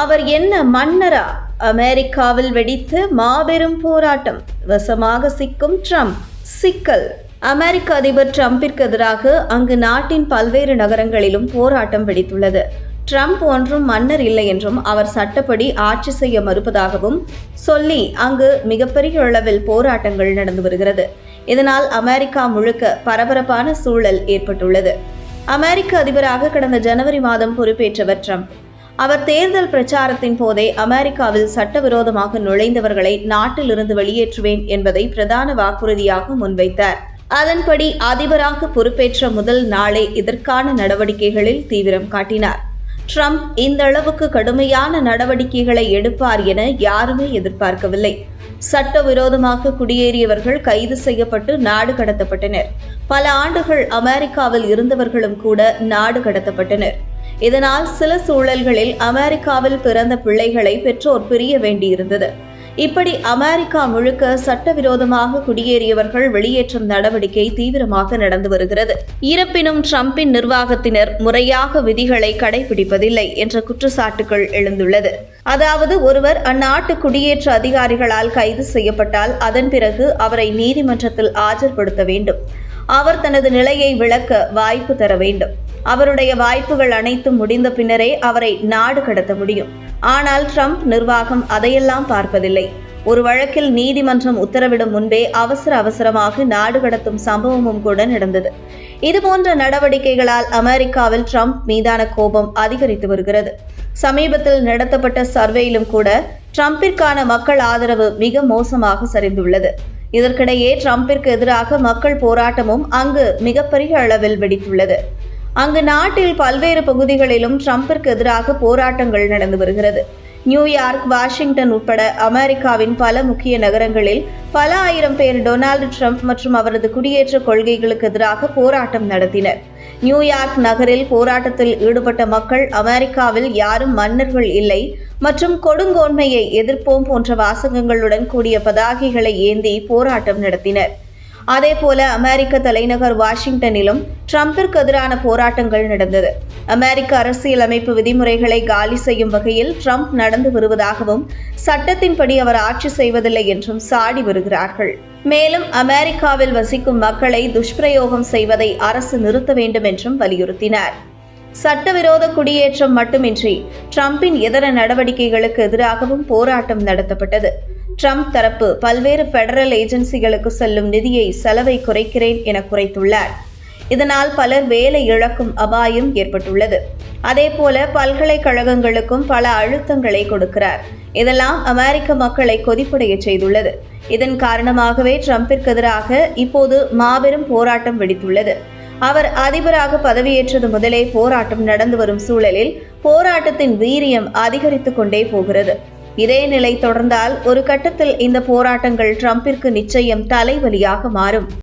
அவர் என்ன மன்னரா? அமெரிக்காவில் வெடித்து மாபெரும் போராட்டம். வசமாக சிக்கும் ட்ரம்ப். சிக்கல். அமெரிக்க அதிபர் ட்ரம்பிற்கு எதிராக அங்கு நாட்டின் பல்வேறு நகரங்களிலும் போராட்டம் வெடித்துள்ளது. ட்ரம்ப் ஒன்றும் மன்னர் இல்லை என்றும் அவர் சட்டப்படி ஆட்சி செய்ய மறுப்பதாகவும் சொல்லி அங்கு மிகப்பெரிய அளவில் போராட்டங்கள் நடந்து வருகிறது. இதனால் அமெரிக்கா முழுக்க பரபரப்பான சூழல் ஏற்பட்டுள்ளது. அமெரிக்க அதிபராக கடந்த ஜனவரி மாதம் பொறுப்பேற்றவர் ட்ரம்ப். அவர் தேர்தல் பிரச்சாரத்தின் போதே அமெரிக்காவில் சட்டவிரோதமாக நுழைந்தவர்களை நாட்டிலிருந்து வெளியேற்றுவேன் என்பதை பிரதான வாக்குறுதியாக முன்வைத்தார். அதன்படி அதிபராக பொறுப்பேற்ற முதல் நாளே இதற்கான நடவடிக்கைகளில் தீவிரம் காட்டினார். ட்ரம்ப் இந்த அளவுக்கு கடுமையான நடவடிக்கைகளை எடுப்பார் என யாருமே எதிர்பார்க்கவில்லை. சட்டவிரோதமாக குடியேறியவர்கள் கைது செய்யப்பட்டு நாடு கடத்தப்பட்டனர். பல ஆண்டுகள் அமெரிக்காவில் இருந்தவர்களும் கூட நாடு கடத்தப்பட்டனர். இதனால் சில சூழல்களில் அமெரிக்காவில் பிறந்த பிள்ளைகளை பெற்றோர் பிரிய வேண்டியிருந்தது. இப்படி அமெரிக்கா முழுக்க சட்டவிரோதமாக குடியேறியவர்கள் வெளியேற்றும் நடவடிக்கை தீவிரமாக நடந்து வருகிறது. இருப்பினும் ட்ரம்பின் நிர்வாகத்தினர் முறையாக விதிகளை கடைபிடிப்பதில்லை என்ற குற்றச்சாட்டுகள் எழுந்துள்ளது. அதாவது ஒருவர் அந்நாட்டு குடியேற்ற அதிகாரிகளால் கைது செய்யப்பட்டால் அதன் பிறகு அவரை நீதிமன்றத்தில் ஆஜர்படுத்த வேண்டும். அவர் தனது நிலையை விளக்க வாய்ப்பு தர வேண்டும். அவருடைய வாய்ப்புகள் அனைத்தும் முடிந்த பின்னரே அவரை நாடு கடத்த முடியும். ஆனால் ட்ரம்ப் நிர்வாகம் அதையெல்லாம் பார்ப்பதில்லை. ஒரு வழக்கில் நீதிமன்றம் உத்தரவிடும் முன்பே அவசர அவசரமாக நாடு கடத்தும் சம்பவமும் கூட நடந்தது. இதுபோன்ற நடவடிக்கைகளால் அமெரிக்காவில் ட்ரம்ப் மீதான கோபம் அதிகரித்து வருகிறது. சமீபத்தில் நடத்தப்பட்ட சர்வேயிலும் கூட ட்ரம்பிற்கான மக்கள் ஆதரவு மிக மோசமாக சரிந்துள்ளது. இதற்கிடையே ட்ரம்பிற்கு எதிராக மக்கள் போராட்டமும் அங்கு மிகப்பெரிய அளவில் வெடித்துள்ளது. அங்கு நாட்டில் பல்வேறு பகுதிகளிலும் ட்ரம்பிற்கு எதிராக போராட்டங்கள் நடந்து வருகிறது. நியூயார்க் வாஷிங்டன் உட்பட அமெரிக்காவின் பல முக்கிய நகரங்களில் பல ஆயிரம் பேர் டொனால்டு ட்ரம்ப் மற்றும் அவரது குடியேற்ற கொள்கைகளுக்கு எதிராக போராட்டம் நடத்தினர். நியூயார்க் நகரில் போராட்டத்தில் ஈடுபட்ட மக்கள் அமெரிக்காவில் யாரும் மன்னர்கள் இல்லை மற்றும் கொடுங்கோன்மையை எதிர்ப்போம் போன்ற வாசகங்களுடன் கூடிய பதாகைகளை ஏந்தி போராட்டம் நடத்தினர். அதேபோல அமெரிக்க தலைநகர் வாஷிங்டனிலும் ட்ரம்பிற்கு எதிரான போராட்டங்கள் நடந்தது. அமெரிக்க அரசியலமைப்பு விதிமுறைகளை காலி செய்யும் வகையில் ட்ரம்ப் நடந்து வருவதாகவும் சட்டத்தின்படி அவர் ஆட்சி செய்வதில்லை என்றும் சாடி வருகிறார்கள். மேலும் அமெரிக்காவில் வசிக்கும் மக்களை துஷ்பிரயோகம் செய்வதை அரசு நிறுத்த வேண்டும் என்றும் வலியுறுத்தினார். சட்டவிரோத குடியேற்றம் மட்டுமின்றி ட்ரம்பின் இதர நடவடிக்கைகளுக்கு எதிராகவும் போராட்டம் நடத்தப்பட்டது. ட்ரம்ப் தரப்பு பல்வேறு பெடரல் ஏஜென்சிகளுக்கு செல்லும் நிதியை செலவை குறைக்கிறேன் என குறைத்துள்ளார். இதனால் பலர் வேலை இழக்கும் அபாயம் ஏற்பட்டுள்ளது. அதேபோல பல்கலைக்கழகங்களுக்கும் பல அழுத்தங்களை கொடுக்கிறார். இதெல்லாம் அமெரிக்க மக்களை கொதிப்படைய செய்துள்ளது. இதன் காரணமாகவே ட்ரம்பிற்கு எதிராக இப்போது மாபெரும் போராட்டம் வெடித்துள்ளது. அவர் அதிபராக பதவியேற்றது முதலே போராட்டம் நடந்து வரும் சூழலில் போராட்டத்தின் வீரியம் அதிகரித்துக் கொண்டே போகிறது. இதே நிலை தொடர்ந்தால் ஒரு கட்டத்தில் இந்த போராட்டங்கள் ட்ரம்பிற்கு நிச்சயம் தலைவலியாக மாறும்.